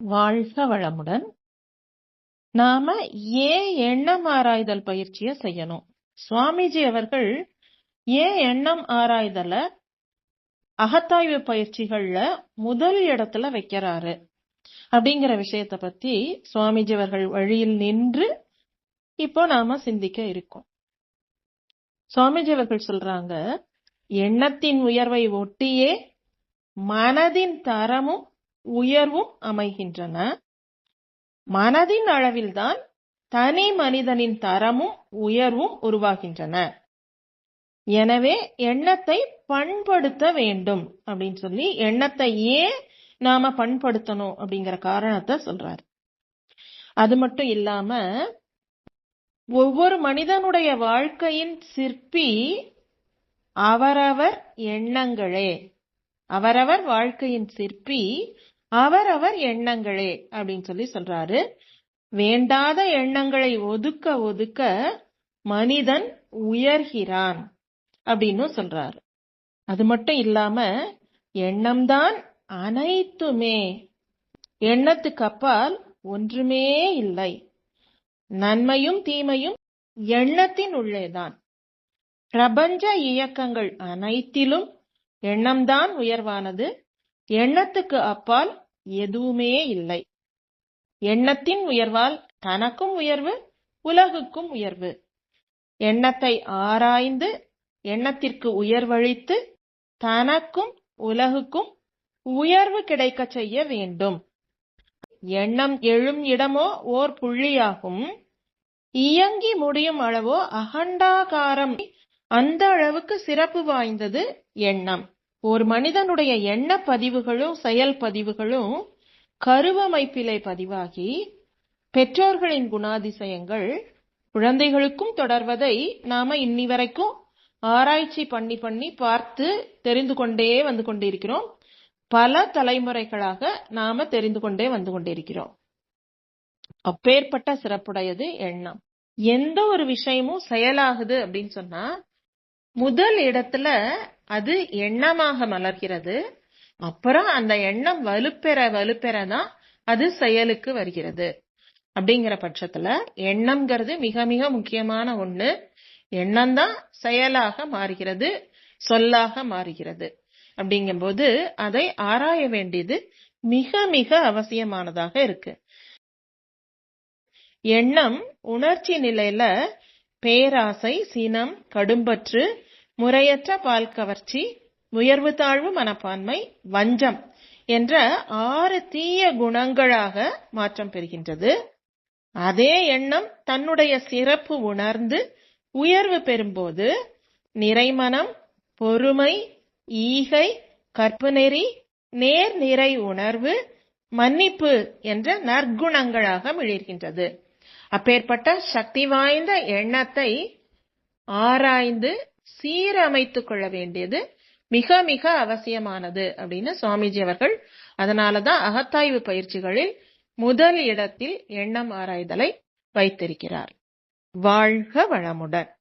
வாழ்க வளமுடன். நாம ஏன் எண்ணம் ஆராய்தல் பயிற்சியை செய்யணும். சுவாமிஜி அவர்கள் ஏன் எண்ணம் ஆராய்தல அகத்தாய்வு பயிற்சிகள்ல முதல் இடத்துல வைக்கிறாரு. அப்படிங்கிற விஷயத்தை பத்தி சுவாமிஜி அவர்கள் வழியில் நின்று இப்போ நாம சிந்திக்க இருக்கோம். சுவாமிஜி அவர்கள் சொல்றாங்க எண்ணத்தின் உயர்வை ஒட்டியே மனதின் தரமும் உயர்வும் அமைகின்றன. மனதின் அளவில்தான் தனி மனிதனின் தரமும் உயர்வும் உருவாகின்றன. எனவே எண்ணத்தை பண்படுத்த வேண்டும் அப்படின்னு சொல்லி எண்ணத்தை ஏன் நாம பண்படுத்தணும் அப்படிங்கிற காரணத்தை சொல்றாரு. அது மட்டும் இல்லாம ஒவ்வொரு மனிதனுடைய வாழ்க்கையின் சிற்பி அவரவர் எண்ணங்களே. அவரவர் வாழ்க்கையின் சிற்பி அவரவர் எண்ணங்களே அப்படின்னு சொல்லி சொல்றாரு. வேண்டாத எண்ணங்களை ஒதுக்க ஒதுக்க மனிதன் உயர்கிறான் அப்படின்னு சொல்றாரு. அது மட்டும் இல்லாம எண்ணம்தான் அனைத்துமே. எண்ணத்துக்கு அப்பால் ஒன்றுமே இல்லை. நன்மையும் தீமையும் எண்ணத்தின் உள்ளேதான். பிரபஞ்ச இயக்கங்கள் அனைத்திலும் எண்ணம்தான் உயர்வானது. எண்ணத்துக்கு அப்பால் எதுவுமே இல்லை. எண்ணத்தின் உயர்வால் தனக்கும் உயர்வு உலகுக்கும் உயர்வு. எண்ணத்தை ஆராய்ந்து எண்ணத்திற்கு உயர்வழித்து தனக்கும் உலகுக்கும் உயர்வு கிடைக்க செய்ய வேண்டும். எண்ணம் எழும் இடமோ ஓர் புள்ளியாகும். இயங்கி முடியும் அளவோ அகண்டாகாரம். அந்த அளவுக்கு சிறப்பு வாய்ந்தது எண்ணம். ஒரு மனிதனுடைய எண்ண பதிவுகளும் செயல் பதிவுகளும் கருவமைப்பிலே பதிவாகி பெற்றோர்களின் குணாதிசயங்கள் குழந்தைகளுக்கும் தொடர்வதை நாம இன்னி வரைக்கும் ஆராய்ச்சி பண்ணி பண்ணி பார்த்து தெரிந்து கொண்டே வந்து கொண்டிருக்கிறோம். பல தலைமுறைகளாக நாம தெரிந்து கொண்டே வந்து கொண்டிருக்கிறோம். அப்பேற்பட்ட சிறப்புடையது எண்ணம். எந்த ஒரு விஷயமும் செயலாகுது அப்படின்னு சொன்னா முதல் இடத்துல அது எண்ணமாக மலர்கிறது. அப்புறம் அந்த எண்ணம் வலுப்பெற வலுப்பெற தான் அது செயலுக்கு வருகிறது. அப்படிங்கிற பட்சத்துல எண்ணம்ங்கிறது மிக மிக முக்கியமான ஒண்ணு. எண்ணம் தான் செயலாக மாறுகிறது சொல்லாக மாறுகிறது. அப்படிங்கும்போது அதை ஆராய வேண்டியது மிக மிக அவசியமானதாக இருக்கு. எண்ணம் உணர்ச்சி நிலையில பேராசை சினம் கடும்பற்று முறையற்ற பால் கவர்ச்சி உயர்வு தாழ்வு மனப்பான்மை வஞ்சம் என்ற ஆறு தீய குணங்களாக மாற்றம் பெறுகின்றது. அதே எண்ணம் தன்னுடைய சிறப்பு உணர்ந்து உயர்வு பெறும்போது நிறைமனம் பொறுமை ஈகை கற்புநெறி நேர் நிறை உணர்வு மன்னிப்பு என்ற நற்குணங்களாக மிளிர்கின்றது. அப்பேற்பட்ட சக்தி வாய்ந்த எண்ணத்தை ஆராய்ந்து சீரமைத்துக் கொள்ள வேண்டியது மிக மிக அவசியமானது அப்படின்னு சுவாமிஜி அவர்கள் அதனாலதான் அகத்தாய்வு பயிற்சிகளில் முதல் இடத்தில் எண்ணம் ஆராய்தலை வைத்திருக்கிறார். வாழ்க வளமுடன்.